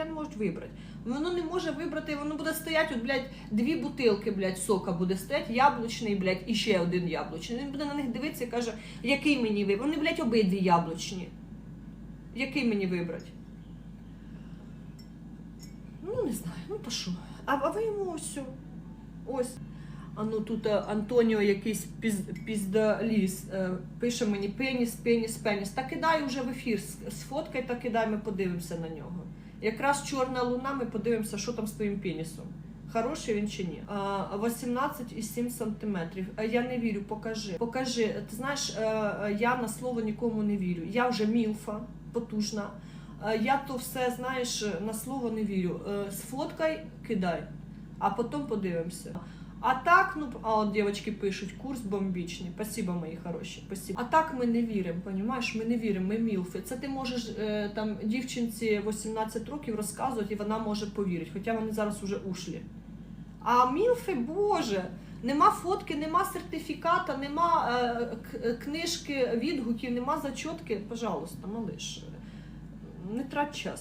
ніхуя не можуть вибрати. Воно не може вибрати, воно буде стояти, от, блядь, дві бутилки, блядь, сока буде стояти, яблучний, блядь, і ще один яблучний. Він буде на них дивитися і каже, який мені вибрати. Вони, блядь, обидві яблучні. Який мені вибрати? Ну, не знаю, ну то що. А, а ви йому ось. Ось. А ну тут е, Антоніо якийсь піз, піздаліс е, пише мені пеніс, пеніс, пеніс. Та кидай уже в ефір, сфоткай та кидай, ми подивимося на нього. Якраз чорна луна, ми подивимося, що там з твоїм пенісом. Хороший він чи ні? А, 18,7 сантиметрів. Я не вірю, покажи. Покажи. Ти знаєш, е, е, я на слово нікому не вірю. Я вже мілфа, потужна. Е, Я то все, знаєш, на слово не вірю. Е, Сфоткай, кидай, а потім подивимося. А так, ну, а от дівчатки пишуть, курс бомбічний. Спасибо, мої хороші. Спасибо. А так ми не віримо, понімаєш? Ми не віримо, ми мілфи. Це ти можеш е, там дівчинці 18 років розказувати, і вона може повірити, хоча вони зараз уже ушлі. А мілфи, боже, нема фотки, нема сертифіката, нема е, книжки, відгуків, нема зачотки. Пожалуйста, малиш, не трать час.